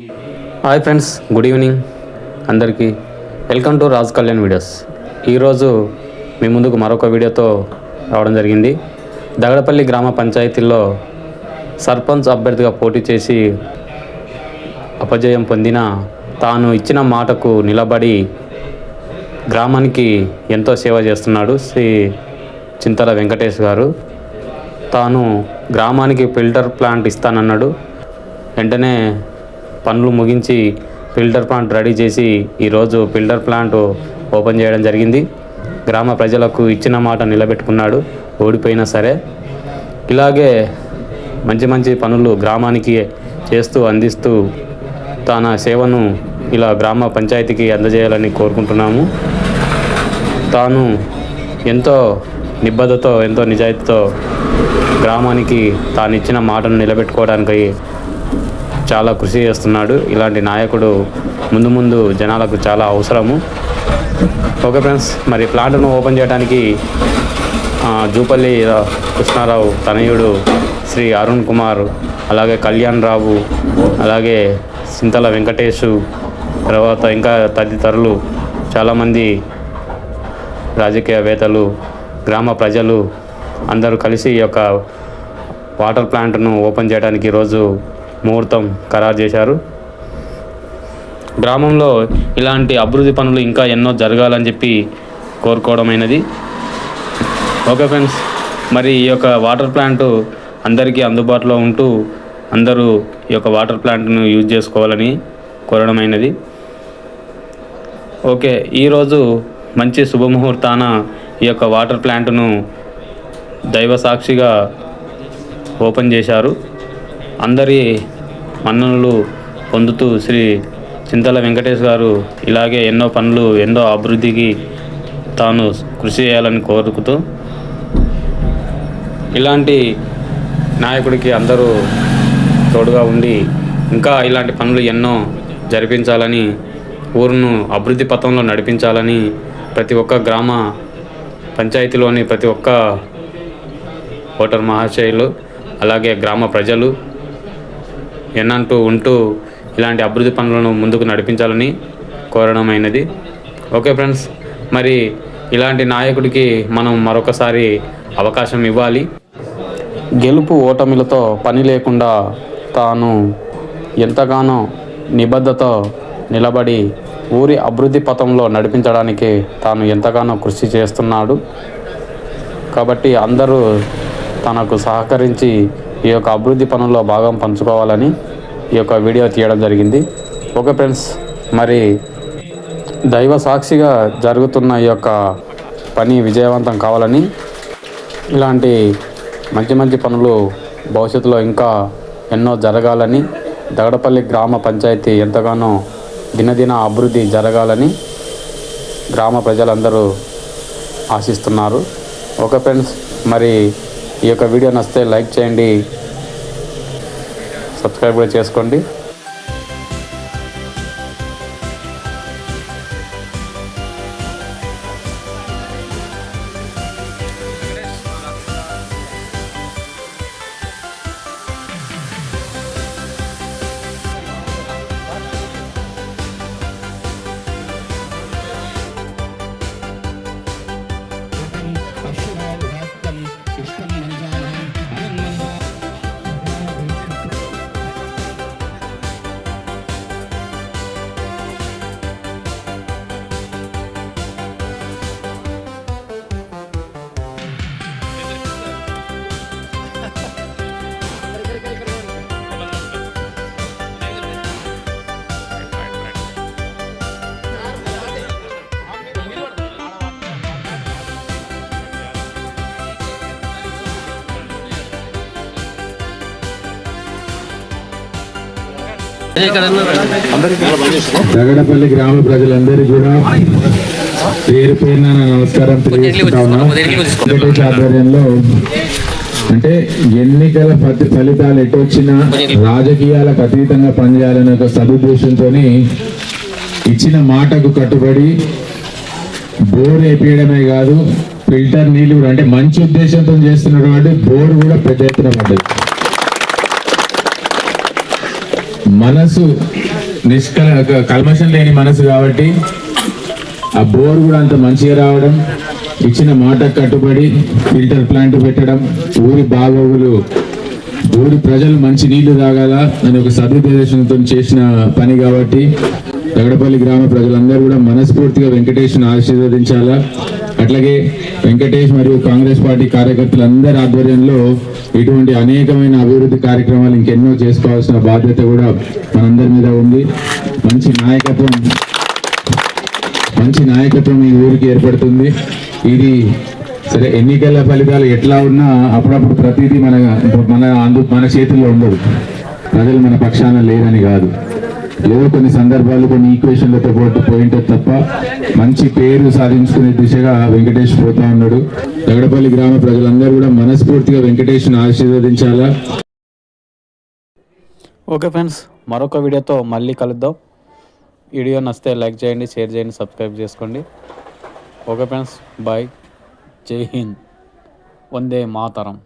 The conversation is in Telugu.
హాయ్ ఫ్రెండ్స్ గుడ్ ఈవినింగ్ అందరికీ welcome to Raj Kalyan videos ఈరోజు మీ ముందుకు మరొక వీడియోతో రావడం జరిగింది. దగడపల్లి గ్రామ పంచాయతీలో సర్పంచ్ అభ్యర్థిగా పోటీ చేసి అపజయం పొందిన తాను ఇచ్చిన మాటకు నిలబడి గ్రామానికి ఎంతో సేవ చేస్తున్నాడు శ్రీ చింతల వెంకటేష్ గారు. తాను గ్రామానికి ఫిల్టర్ ప్లాంట్ ఇస్తానన్నాడు. వెంటనే పనులు ముగించి ఫిల్టర్ ప్లాంట్ రెడీ చేసి ఈరోజు ఫిల్టర్ ప్లాంట్ ఓపెన్ చేయడం జరిగింది. గ్రామ ప్రజలకు ఇచ్చిన మాట నిలబెట్టుకున్నాడు. ఓడిపోయినా సరే ఇలాగే మంచి మంచి పనులు గ్రామానికి చేస్తూ అందిస్తూ తన సేవను ఇలా గ్రామ పంచాయతీకి అందజేయాలని కోరుకుంటున్నాము. తాను ఎంతో నిబద్ధతో ఎంతో నిజాయితీతో గ్రామానికి తాను ఇచ్చిన మాటను నిలబెట్టుకోవడానికి చాలా కృషి చేస్తున్నాడు. ఇలాంటి నాయకుడు ముందు ముందు జనాలకు చాలా అవసరము. ఓకే ఫ్రెండ్స్ మరి ప్లాంట్ను ఓపెన్ చేయడానికి జూపల్లి కృష్ణారావు తనయుడు శ్రీ అరుణ్ కుమార్ అలాగే కళ్యాణ్ రావు అలాగే సింతల వెంకటేషు తర్వాత ఇంకా తదితరులు చాలామంది రాజకీయవేత్తలు గ్రామ ప్రజలు అందరూ కలిసి ఈ యొక్క వాటర్ ప్లాంట్ను ఓపెన్ చేయడానికి ఈరోజు ముహూర్తం ఖరారు చేశారు. గ్రామంలో ఇలాంటి అభివృద్ధి పనులు ఇంకా ఎన్నో జరగాలని చెప్పి కోరుకోవడమైనది ఓకే ఫ్రెండ్స్ మరి ఈ యొక్క వాటర్ ప్లాంట్ అందరికీ అందుబాటులో ఉంటూ అందరూ ఈ యొక్క వాటర్ ప్లాంట్ను యూజ్ చేసుకోవాలని కోరడమైనది ఓకే ఈరోజు మంచి శుభముహూర్తాన ఈ యొక్క వాటర్ ప్లాంట్ను దైవ సాక్షిగా ఓపెన్ చేశారు. అందరి మన్ననలు పొందుతూ శ్రీ చింతల వెంకటేష్ గారు ఇలాగే ఎన్నో పనులు ఎన్నో అభివృద్ధికి తాను కృషి చేయాలని కోరుకుతూ ఇలాంటి నాయకుడికి అందరూ తోడుగా ఉండి ఇంకా ఇలాంటి పనులు ఎన్నో జరిపించాలని ఊరును అభివృద్ధి పథంలో నడిపించాలని ప్రతి ఒక్క గ్రామ పంచాయతీలోని ప్రతి ఒక్క ఓటర్ మహాశయులు అలాగే గ్రామ ప్రజలు ఎన్నంటూ ఉంటూ ఇలాంటి అభివృద్ధి పనులను ముందుకు నడిపించాలని కోరడమైనది. ఓకే ఫ్రెండ్స్ మరి ఇలాంటి నాయకుడికి మనం మరొకసారి అవకాశం ఇవ్వాలి. గెలుపు ఓటమిలతో పని లేకుండా తాను ఎంతగానో నిబద్ధతో నిలబడి ఊరి అభివృద్ధి పథంలో నడిపించడానికి తాను ఎంతగానో కృషి చేస్తున్నాడు. కాబట్టి అందరూ తనకు సహకరించి ఈ యొక్క అభివృద్ధి పనుల్లో భాగం పంచుకోవాలని ఈ యొక్క వీడియో తీయడం జరిగింది. ఓకే ఫ్రెండ్స్ మరి దైవ సాక్షిగా జరుగుతున్న ఈ యొక్క పని విజయవంతం కావాలని ఇలాంటి మంచి మంచి పనులు భవిష్యత్తులో ఇంకా ఎన్నో జరగాలని దగడపల్లి గ్రామ పంచాయతీ ఎంతగానో దినదిన అభివృద్ధి జరగాలని గ్రామ ప్రజలందరూ ఆశిస్తున్నారు. ఓకే ఫ్రెండ్స్ మరి ఈ యొక్క వీడియో నచ్చితే లైక్ చేయండి సబ్స్క్రైబ్ కూడా చేసుకోండి. దగడపల్లి గ్రామ ప్రజలందరికీ కూడా పేరు పేరున నమస్కారం తెలియజేసుకుంటా ఉన్నా. వెంకటేష్ ఆధ్వర్యంలో అంటే ఎన్నికల ఫలి- ఫలితాలు ఎటు వచ్చినా రాజకీయాలకు అతీతంగా పనిచేయాలనే ఒక సదుద్దేశంతో ఇచ్చిన మాటకు కట్టుబడి బోర్ వేపించడమే కాదు ఫిల్టర్ నీళ్ళు కూడా అంటే మంచి ఉద్దేశంతో చేస్తున్నటువంటి బోర్ కూడా పెద్ద ఎత్తున పడ్డది. మనసు నిష్కల కల్మషం లేని మనసు కాబట్టి ఆ బోర్ కూడా అంత మంచిగా రావడం ఇచ్చిన మాట కట్టుబడి ఫిల్టర్ ప్లాంట్ పెట్టడం ఊరి బాగోగులు ఊరి ప్రజలు మంచి నీళ్ళు తాగాల అని ఒక సదుద్దేశంతో చేసిన పని కాబట్టి తగడపల్లి గ్రామ ప్రజలందరూ కూడా మనస్ఫూర్తిగా వెంకటేష్ను ఆశీర్వదించాలా. అట్లాగే వెంకటేష్ మరియు కాంగ్రెస్ పార్టీ కార్యకర్తలందరి ఆధ్వర్యంలో ఇటువంటి అనేకమైన అభివృద్ధి కార్యక్రమాలు ఇంకెన్నో చేసుకోవాల్సిన బాధ్యత కూడా మనందరి మీద ఉంది. మంచి నాయకత్వం మంచి నాయకత్వం ఈ ఊరికి ఏర్పడుతుంది. ఇది సరే ఎన్నికల ఫలితాలు ఎట్లా ఉన్నా అప్పుడప్పుడు ప్రతిదీ మన మన అందు మన చేతుల్లో ఉండదు. ప్రజలు మన పక్షాన లేరని కాదు. ఏదో కొన్ని సందర్భాలు కొన్ని ఈక్వేషన్లతో పాటు పోయింటే తప్ప మంచి పేరు సాధించుకునే దిశగా వెంకటేష్ పోతా ఉన్నాడు. తగడపల్లి గ్రామ ప్రజలందరూ కూడా మనస్ఫూర్తిగా వెంకటేష్ను ఆశీర్వదించాలా? ఓకే ఫ్రెండ్స్ మరొక వీడియోతో మళ్ళీ కలుద్దాం. వీడియో నచ్చితే లైక్ చేయండి షేర్ చేయండి సబ్స్క్రైబ్ చేసుకోండి. Okay friends bye. జై హింద్. వందే మాతరం.